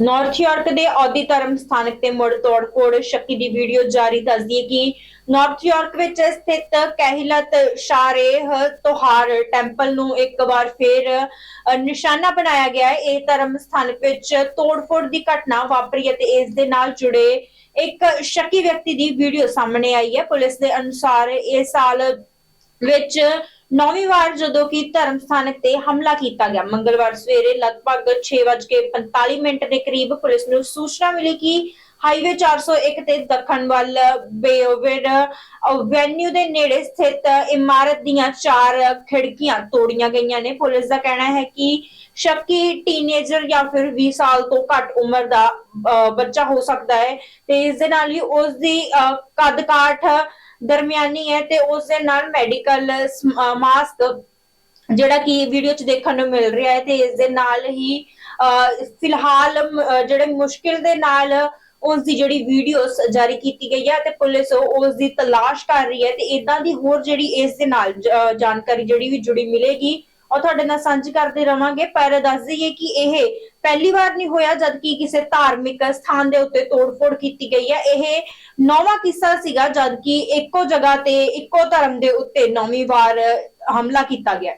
North York ਦੇ ਔਦੀ ਧਰਮ ਸਥਾਨਕ ਤੇ ਮੁੜ ਤੋੜਫੋੜ ਸ਼ੱਕੀ ਦੀ ਵੀਡੀਓ ਜਾਰੀ ਦੱਸਦੀ ਹੈ ਕਿ ਨਾਰਥ ਯਾਰਕ ਵਿੱਚ ਸਥਿਤ ਕਹਿਲਤ ਸ਼ਾਰੇਹ ਤੋਹਾਰ ਟੈਂਪਲ ਨੂੰ ਇੱਕ ਵਾਰ ਫੇਰ ਨਿਸ਼ਾਨਾ ਬਣਾਇਆ ਗਿਆ ਹੈ। ਇਹ ਧਰਮ ਸਥਾਨਕ ਵਿੱਚ ਤੋੜਫੋੜ ਦੀ ਘਟਨਾ ਵਾਪਰੀ ਅਤੇ ਇਸ ਦੇ ਨਾਲ ਜੁੜੇ ਇੱਕ ਸ਼ੱਕੀ ਵਿਅਕਤੀ ਦੀ ਵੀਡੀਓ ਸਾਹਮਣੇ ਆਈ ਹੈ। ਪੁਲਿਸ ਦੇ ਅਨੁਸਾਰ ਇਹ ਸਾਲ ਵਿੱਚ ਨੌਵੀਂ ਵਾਰ ਜਦੋਂ ਕਿ ਧਰਮ ਸਥਾਨਕ ਤੇ ਹਮਲਾ ਕੀਤਾ ਗਿਆ ਮੰਗਲਵਾਰ ਸਵੇਰੇ ਲਗਭਗ 6:45 ਮਿੰਟ ਦੇ ਕਰੀਬ ਪੁਲਿਸ ਨੂੰ ਸੂਚਨਾ ਮਿਲੀ ਕਿ ਹਾਈਵੇ 401 ਤੇ ਦੱਖਣ ਵੱਲ ਬੇਓਵੇਡ ਵੈਨਿਊ ਦੇ ਨੇੜੇ ਸਥਿਤ ਇਮਾਰਤ ਦੀਆਂ ਚਾਰ ਖਿੜਕੀਆਂ ਤੋੜੀਆਂ ਗਈਆਂ ਨੇ। ਪੁਲਿਸ ਦਾ ਕਹਿਣਾ ਹੈ ਕਿ ਸ਼ੱਕੀ ਟੀਨੇਜਰ ਜਾਂ ਫਿਰ 20 ਸਾਲ ਤੋਂ ਘੱਟ ਉਮਰ ਦਾ ਬੱਚਾ ਹੋ ਸਕਦਾ ਹੈ ਤੇ ਇਸ ਦੇ ਨਾਲ ਹੀ ਉਸ ਦੀ ਅਹ, ਕੱਦ ਕਾਠ ਦਰਮਿਆਨੀ ਹੈ ਤੇ ਉਸ ਦੇ ਨਾਲ ਮੈਡੀਕਲ ਮਾਸਕ ਜਿਹੜਾ ਕਿ ਵੀਡੀਓ 'ਚ ਦੇਖਣ ਨੂੰ ਮਿਲ ਰਿਹਾ ਹੈ ਤੇ ਇਸ ਦੇ ਨਾਲ ਹੀ ਫਿਲਹਾਲ ਜਿਹੜੇ ਮੁਸ਼ਕਿਲ ਦੇ ਨਾਲ ਉਸ ਦੀ ਜਿਹੜੀ ਵੀਡੀਓਸ ਜਾਰੀ ਕੀਤੀ ਗਈ ਹੈ ਤੇ ਪੁਲਿਸ ਉਸ ਦੀ ਤਲਾਸ਼ ਕਰ ਰਹੀ ਹੈ ਤੇ ਇਦਾਂ ਦੀ ਹੋਰ ਜਿਹੜੀ ਇਸ ਦੇ ਨਾਲ ਜਾਣਕਾਰੀ ਜਿਹੜੀ ਵੀ ਜੁੜੀ ਮਿਲੇਗੀ, ਉਹ ਤੁਹਾਡੇ ਨਾਲ ਸਾਂਝੀ ਕਰਦੇ ਰਵਾਂਗੇ। ਪਰ ਦੱਸ ਦਈਏ ਕਿ ਇਹ ਪਹਿਲੀ ਵਾਰ ਨਹੀਂ ਹੋਇਆ ਜਦ ਕਿ ਕਿਸੇ ਧਾਰਮਿਕ ਸਥਾਨ ਦੇ ਉੱਤੇ ਤੋੜਫੋੜ ਕੀਤੀ ਗਈ ਹੈ। ਇਹ ਨੌਵਾਂ ਕਿੱਸਾ ਸੀਗਾ ਜਦ ਕਿ ਇੱਕੋ ਜਗ੍ਹਾ ਤੇ ਇੱਕੋ ਧਰਮ ਦੇ ਉੱਤੇ ਨੌਵੀਂ ਵਾਰ ਹਮਲਾ ਕੀਤਾ ਗਿਆ।